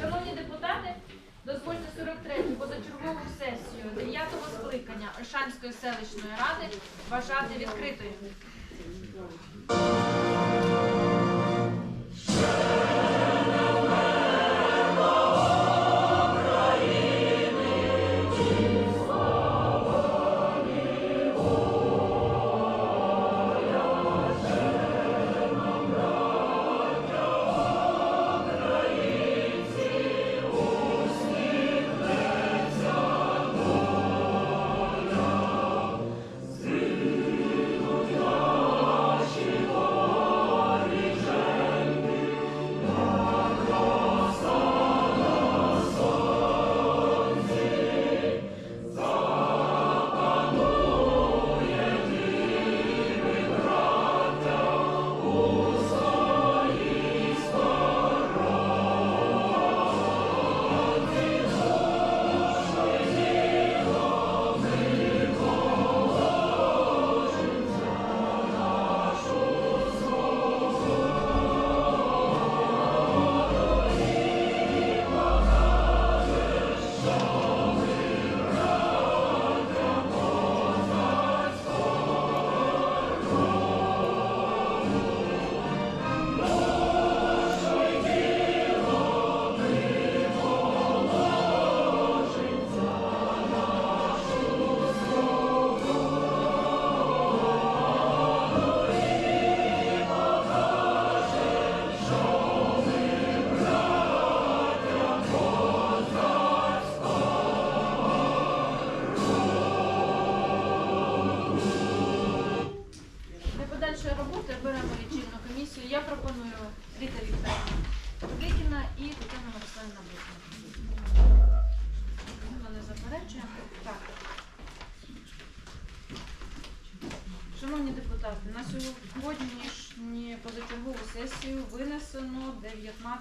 Шановні депутати, дозвольте 43-ю позачергову сесію 9-го скликання Ольшанської селищної ради вважати відкритою.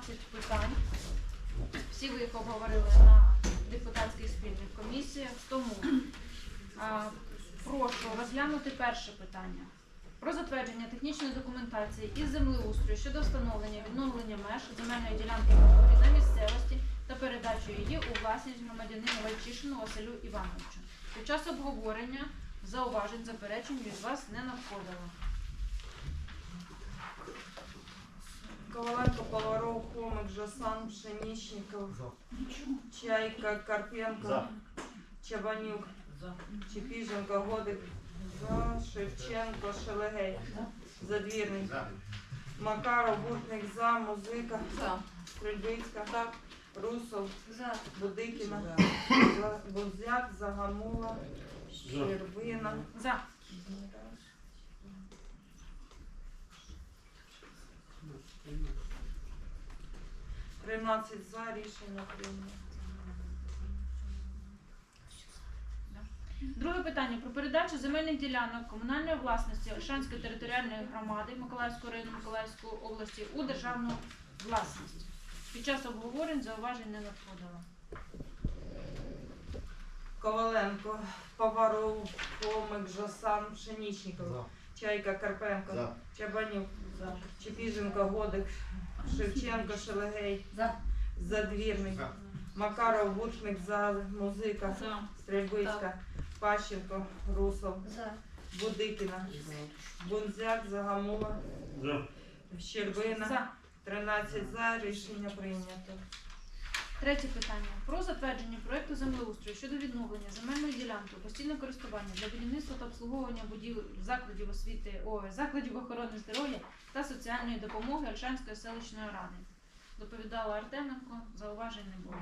19 питань. Всі ви їх обговорили на депутатських спільних комісіях. Тому а, прошу розглянути перше питання про затвердження технічної документації із землеустрою щодо встановлення відновлення меж земельної ділянки натурі на місцевості та передачу її у власність громадянину Вальчишину Василю Івановичу. Під час обговорення зауважень, заперечень від вас не надходило. Коваленко, Поваров, Хомик, Жасан, Пшеничников, Чайка, Карпенко, За. Чабанюк, Чепіженко, Годик, за, Шевченко, Шелегей, Задвірний, За. Макаров, Буртник, за, Музика, Стрельбицька, Русов, Будикіна, За- Бузяк, Загамула, Щербина, За. Тринадцять за, рішення прийнято. Друге питання про передачу земельних ділянок комунальної власності Ольшанської територіальної громади Миколаївського району Миколаївської області у державну власність. Під час обговорень зауважень не надходило. Коваленко, Поваров, Хомик, Жасан, Пшеничников, Чайка, Карпенко, За. Чабанюк, Чепіженко, Годик, Шевченко, Шелегей, За. Задвірний, За. Макаров, Бучник, за, Музика, Стрельбицька, Пащенко, Русов, Будикіна, Бунзяк, Щербина, За. 13 за, рішення прийнято. Третє питання. Про затвердження проекту землеустрою щодо відновлення земельної ділянки у постійне користування для будівництва та обслуговування будівель закладів освіти, ой, закладів охорони здоров'я та соціальної допомоги Ольшанської селищної ради. Доповідала Артеменко, зауважень не було.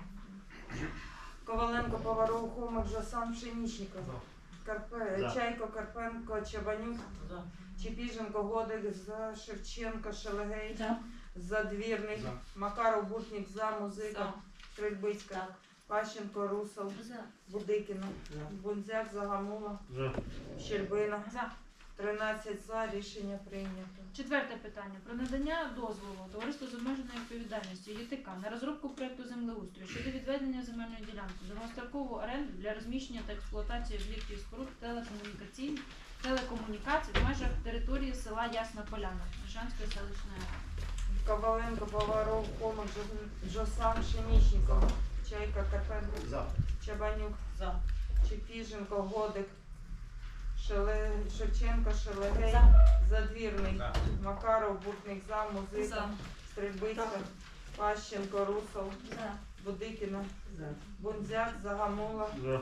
Коваленко, Поваров, Хомик, Жасан, Пшеничников, Карпе... За. Чайко, Карпенко, Чабанюк, Чепіженко, Годик, за. Шевченко, Шелегей, Задвірний, За. Макаров, Бутник, за, Музика, Стрельбицька, Пащенко, Русов, Будикіна, Бунзяк, Загамула, Щербина, За. 13 за, рішення прийнято. Четверте питання про надання дозволу товариству з обмеженою відповідальністю ЄТК на розробку проекту землеустрою щодо відведення земельної ділянки довгострокову оренду для розміщення та експлуатації об'єктів споруд телекомунікацій телекомунікацій в межах території села Ясна Поляна Ольшанської селищної ради. Коваленко, Поваров, Комик, Жо- Жосан, Пшенічников, Чайка, Карпенко, За. Чабанюк, За. Чепіженко, Годик, Шеле... Шевченко, Шелегей, Задвірний, За. Макаров, Буртник, За, Музика, Стрельбицька, Пащенко, Русов, За. Будикіна, За. Бунзяк, Загамула, За.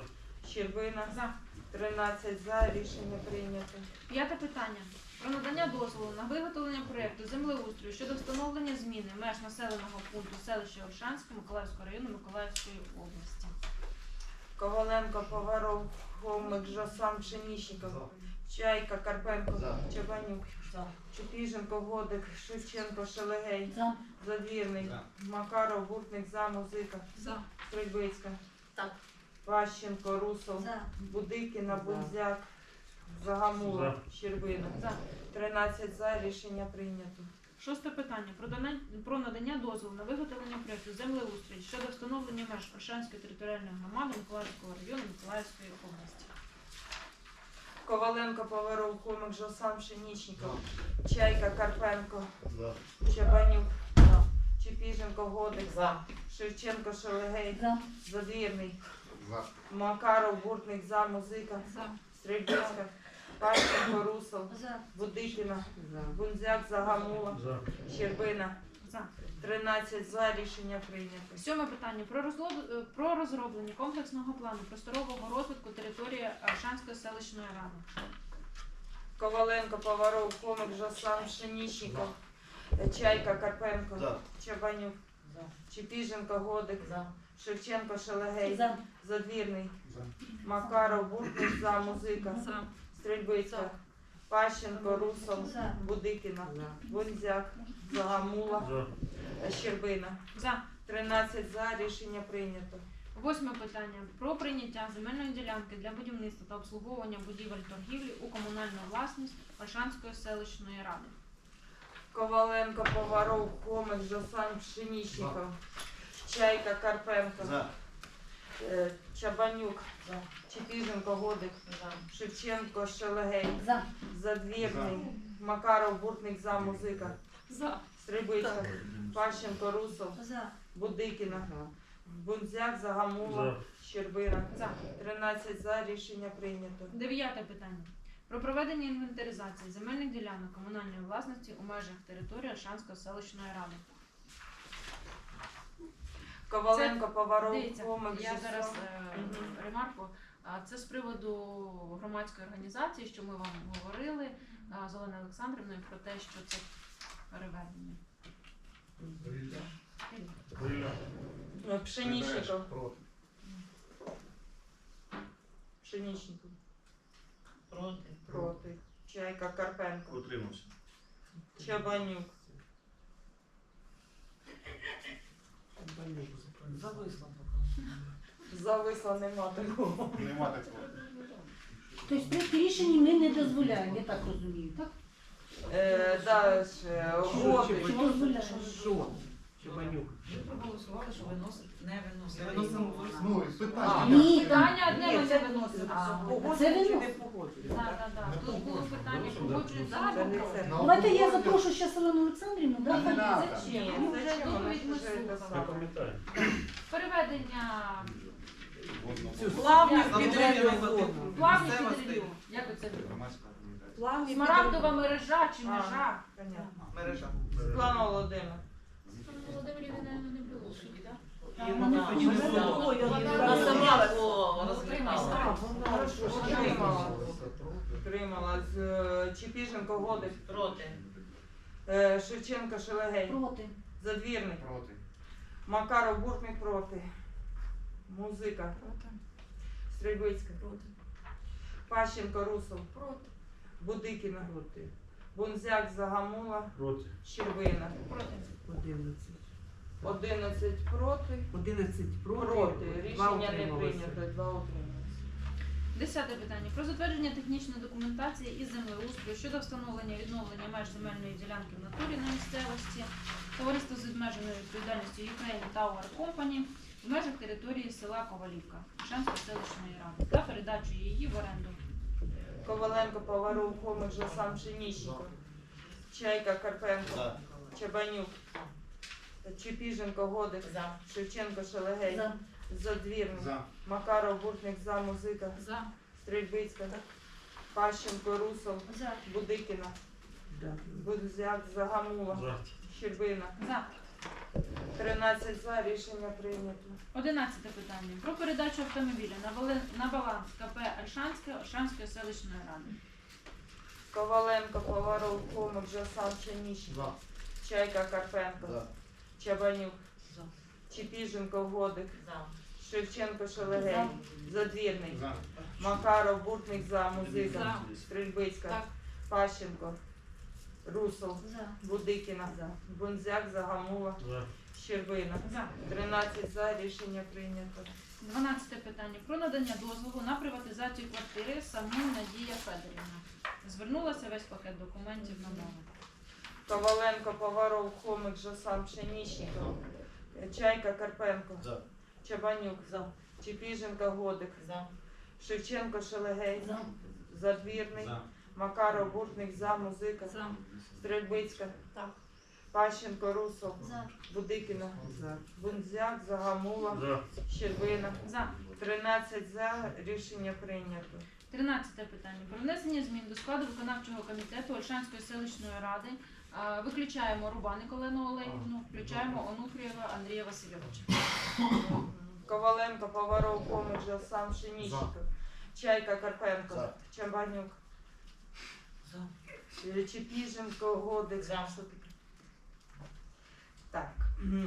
Щербина, За. 13 за, рішення прийнято. П'яте питання. Про надання дозволу на виготовлення проєкту землеустрою щодо встановлення зміни меж населеного пункту селища Ольшанське Миколаївського району Миколаївської області. Коваленко, Поваров, Хомик, Жосан, Пшенічников, Чайка, Карпенко, За. Чабанюк, За. Чепіженко, Годик, Шевченко, Шелегей, За. Задвірний, За. Макаров, Буртник, За, Музика, За. Стрельбицька, Так. Пащенко, Русов, За. Будикіна, Бунзяк, Загамула, Щербина. За. 13 за, рішення прийнято. Шосте питання. Про, надання дозволу на виготовлення проєкту землеустрою щодо встановлення меж Ольшанської територіальної громади Миколаївського району Миколаївської області. Коваленко, Поваров, Комик, Жосан, Пшенічников, Чайка, Карпенко, За. Чабанюк, За. Чепіженко, Годик, За. Шевченко, Шелегей, За. Задвірний, За. Макаров, Буртник, За, Музика, За. Стрельбицька, Пащенко, Русов, Будикіна, Бунзяк, Загамула, За. Щербина. За. 13 за, рішення прийнято. Сьоме питання про розло- про розроблення комплексного плану просторового розвитку території Ольшанської селищної ради. Коваленко, Поваров, Комик, Жосан, Пшенічников, Чайка, Карпенко, За. Чабанюк, За. Чепіженко, Годик, За. Шевченко, Шелегей, За. Задвірний, За. Макаров, Буртник, За, Музика, За. Стрельбицька, Пащенко, Русов, Будикіна, Бунзяк, Загамула, Щербина. За. 13 за, рішення прийнято. Восьме питання про прийняття земельної ділянки для будівництва та обслуговування будівель торгівлі у комунальну власність Ольшанської селищної ради. Коваленко, Поваров, Комик, Жосан, Пшенічников, Чайка, Карпенко, За. Е, Чабанюк, За. Чепіженко, Годик, За. Шевченко, Шелегей, За. Задвірний, Макаров, Буртник, За, Музика, За. Стрибицька, Пащенко, Русов, За. Будикіна, Бунзяк, Загамула, Ну. Щербина. За. 13 за, рішення прийнято. Дев'яте питання. Про проведення інвентаризації земельних ділянок комунальної власності у межах території Ольшанської селищної ради. Коваленко, Поваров, Комик, я зараз е, Мгм. ремарку. А Це з приводу громадської організації, що ми вам говорили а, з Оленою Олександрівною про те, що це переведення. Е, Пшенічников, Проти. Пшенічников, Проти. проти. Чайка, Карпенко, Утримався. Чабанюк, Зависла. зависла нема такого. Нема такого. Тобто при рішенні ми не дозволяємо, я так розумію, так? Е, Годик, Чи дозволяємо? Що? Чебанюк. Ми проголосували, що виносить, не виносить. Не виносимо. Ну, і питання. Ні, Питання одне ми не виносимо. Це чи не? Так, так, так. Тут було питання погоджується Це або проти. Давайте я запрошу ще Олену Олександрівну, Не да? Зачем? Ми вже зачем? Вона доповідь ми це. Переведення Плавні плавні місцевостей. Як ви це Громадська організація. Плавні Смарагдова мережа чи А. межа? Понятно. мережа. Світлана Володимир. Володимирівні, мабуть, не було суді, так? Вона було, Утримала. Утримала. З е, Чепіженко, Годик, Проти. е, Шевченко, Шелегей, проти. Задвірний, Проти. Макаров, Буртник проти. Музика, Стрельбицька, Пащенко, Русов, Проти. Будикіна, Бунзяк, Загамула, Проти. Щербина. Проти. 11. 11 проти. 11 проти. Проти. два Рішення не утрималося. прийнято. Два утрималися. Десяте питання. Про затвердження технічної документації із землеустрою щодо встановлення і відновлення меж земельної ділянки в натурі на місцевості, товариство з обмеженою відповідальністю Ukraine Tower Company в межах території села Ковалівка Шанської селищної ради та передачу її в оренду. Коваленко, Поваров, Хомик, Жосан, Пшенічников. Чайка, Карпенко, За. Чабанюк, Чепіженко, Годик, За. Шевченко, Шелегей, За. Задвірний, За. Макаров, Буртник, за, Музика, За. Стрельбицька, Пащенко, Русов, За. Будикіна, Да. Будзяк, Загамула, Щербина. За. 13 за, рішення прийнято. Одинадцяте питання. Про передачу автомобіля на, бале- на баланс КП Альшанське Ольшанської селищної ради. Коваленко, Поваров, Хомик, Жасан, Пшенічник, За. Чайка, Карпенко, За. Чабанюк, За. Чепіженко, Годик, За. Шевченко, Шелегей, Задвірний, За. Макаров, Буртник, за, Музика, За. Стрельбицька, Так. Пащенко, Русов, За. Будикіна, Бунзяк, Загамула, Щербина. За. 13 за, рішення прийнято. Дванадцяте питання. Про надання дозволу на приватизацію квартири самим Надія Федорівна. Звернулася весь пакет документів на мову. Коваленко, Поваров, Хомик, Жасан, Пшенічников, Чайка, Карпенко, За. Чабанюк, За. Чепіженко, Годик, За. Шевченко, Шелегей, За. Задвірний, За. Макаров, Буртник, за, Музика, За. Стрельбицька, Так. Пащенко, Русов, За. Будикіна, За. Бунзяк, Загамула, Щербина. За. 13 за, рішення прийнято. Тринадцяте питання. Про внесення змін до складу виконавчого комітету Ольшанської селищної ради. Виключаємо Рубаник Олену Олегівну, включаємо Онуфрієва Андрія Васильовича. Коваленко, Поваров, Хомик, Жасан, Пшенічников, Чайка, Карпенко. Чабанюк, Чепіженко, Годик, За. Так.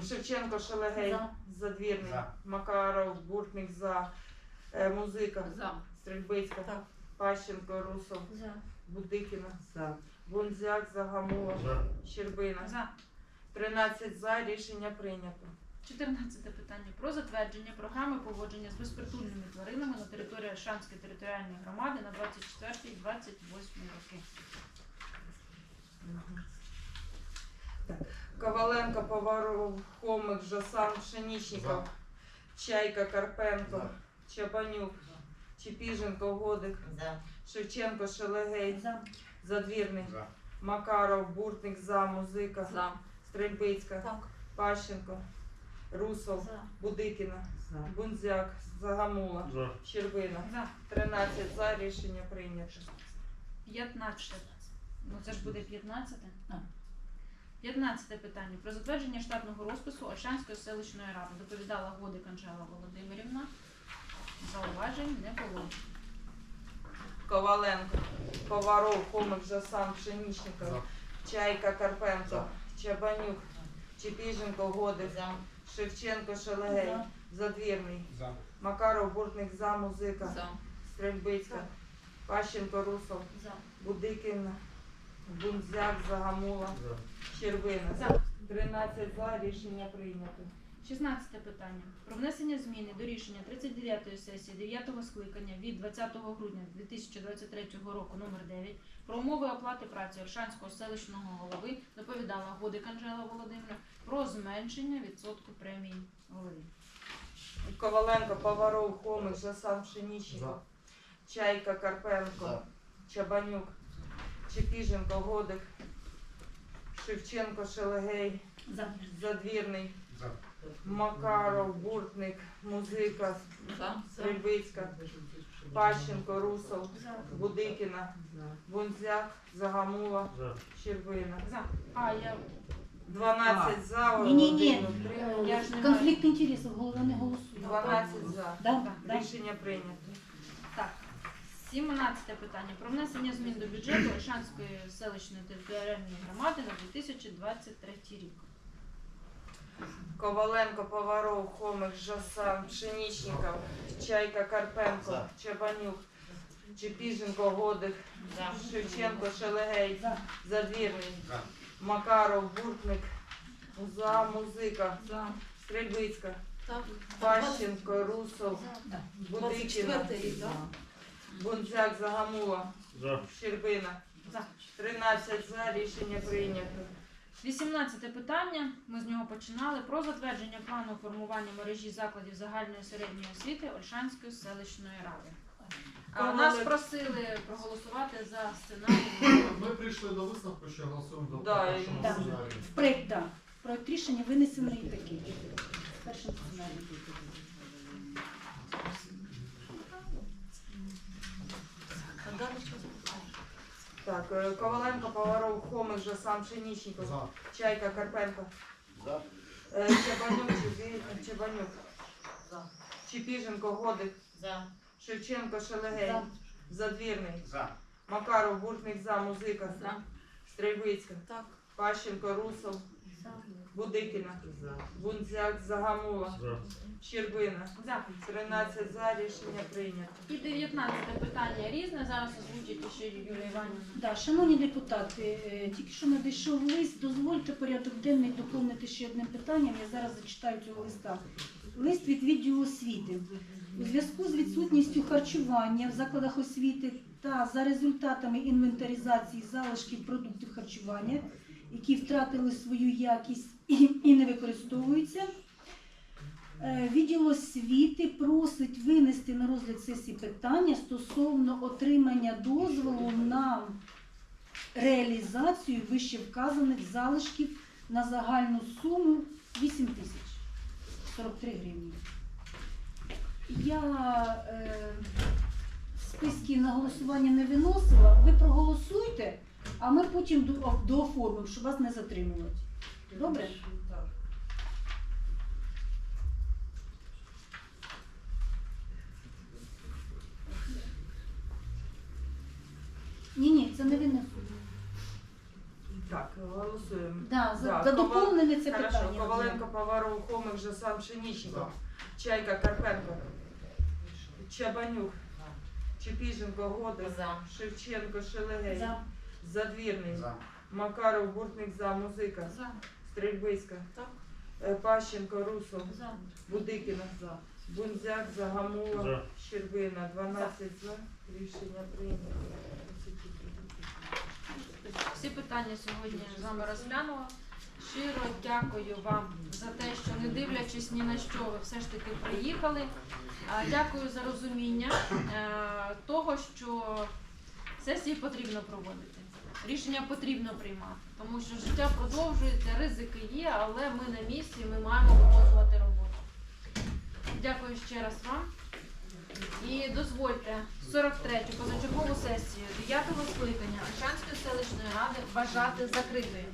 Шевченко, Шелегей, За. Задвірний, За. Макаров, Буртник, за, Е, Музика, За. Стрельбицька, Так. Пащенко, Русов, За. Будикіна, За. Бунзяк, Загамула, Щербина. За. 13 за, рішення прийнято. 14 питання про затвердження програми поводження з безпритульними тваринами на території Ольшанської територіальної громади на 24-28 роки. Коваленко, Поваров, Хомик, Жасан, Пшенічников, Чайка, Карпенко, За. Чабанюк, Чепіженко, Годик, Шевченко, Шелегей, За. Задвірний, За. Макаров, Буртник, за, Музика, За. Стрельбицька, Так. Пащенко, Русов, За. Будикіна, За. Бунзяк, Загамула, Щербина. За. 13 за, рішення прийнято. 15. Ну це ж буде 15. А. 15 питання про затвердження штатного розпису Ольшанської селищної ради. Доповідала Годик Анжела Володимирівна. Зауважень не було. Коваленко, Поваров, Хомик, Жасан, Пшенічников, За. Чайка, Карпенко. Чабанюк, Чепіженко, Годик. Шевченко, Шелегей, За. Задвірний, За. Макаров, Буртник, за, Музика. Стрельбицька, Пащенко, Русов, За. Будикін, Бунзяк, Загамула, Щербина. За. 13 за, рішення прийнято. 16 питання. Про внесення зміни до рішення 39-ї сесії 9-го скликання від 20 грудня 2023 року номер 9 про умови оплати праці Ольшанського селищного голови доповідала Годик Анжела Володимирівна про зменшення відсотку премії голові. Коваленко, Поваров, Хомик, Жасан, Пшенічников, Чайка, Карпенко, За. Чабанюк, Чепіженко, Годик, Шевченко, Шелегей, За. Задвірний, За. Макаров, Буртник, Музика, Стрельбицька, Пащенко, Русов, Будикіна, Бунзяк, Загамула, Щербина. А, я 12 за, Я ж не Конфлікт інтересів, голова не голосує. 12 за. Да? Да. Рішення прийнято. так. 17 питання. Про внесення змін до бюджету Ольшанської селищної територіальної громади на 2023 рік. Коваленко, Поваров, Хомик, Жасан, Пшенічников, Чайка, Карпенко, За. Чабанюк, Чепіженко, Годик, Шевченко, Шелегей, За. Задвірний, Макаров, Буртник, За, Музика. Стрельбицька, Пащенко, Русов. Будикіна, За. Загамула, Щербина. За. 13 за, рішення прийнято. 18 питання. Ми з нього починали про затвердження плану формування мережі закладів загальної середньої освіти Ольшанської селищної ради. А, Нас просили проголосувати за сценарій. Ми прийшли до висновку, що голосуємо до Да, першого і- сценарію. Проект, да. Проект рішення винесений такий. Першим сценарієм. А далі що запитання? Так, е, Коваленко, Поваров, Хомик, Жасам, Пшенічников, За. Чайка, Карпенко, За. е, Чебанюк, Чебі- Чебанюк, За. Чепіженко, Годик, За. Шевченко, Шелегей, За. Задвірний, За. Макаров, Буртник, За, Музика, За. Стрельбицька, Так. Пащенко, Русов, Будикіна, За. Бунцяк, Загамула, Щербина. За. 13 за, рішення прийнято. І 19 питання різне. Зараз озвучить ще Юлія Іванівна. Да, шановні депутати, е, тільки що надійшов лист, дозвольте порядок денний доповнити ще одним питанням. Я зараз зачитаю цього листа. Лист від відділу освіти. У зв'язку з відсутністю харчування в закладах освіти та за результатами інвентаризації залишків продуктів харчування, які втратили свою якість і, і не використовуються, е, відділ освіти просить винести на розгляд сесії питання стосовно отримання дозволу на реалізацію вище вказаних залишків на загальну суму 8 тисяч 43 гривні. Я е, списки на голосування не виносила. Ви проголосуйте, а ми потім до- дооформимо, щоб вас не затримувати. Добре? Так. Ні, ні, це не винесу. Так, голосуємо. Да, за, Да, за доповнене це Хорошо, питання. Коваленко, Поваров, Хомик, Жасан, Пшенічников. Чайка, Карпенко, Чабанюк, Чепіженко, Годик, За. Шевченко, Шелегей, За. Задвірний, За. Макаров, Буртник, За, Музика, За. Стрельбиська, Так. е, Пащенко, Русов, За. Будикіна, За. Бунзяк, Загамула, Щербина, 12 за, рішення прийнято. Всі питання сьогодні з вами розглянула. Щиро дякую вам за те, що не дивлячись ні на що, ви все ж таки приїхали. А, Дякую за розуміння е, того, що сесії потрібно проводити. Рішення потрібно приймати, тому що життя продовжується, ризики є, але ми на місці, ми маємо виконувати роботу. Дякую ще раз вам. І дозвольте 43-ю позачергову сесію 9-го скликання Ольшанської селищної ради вважати закритою.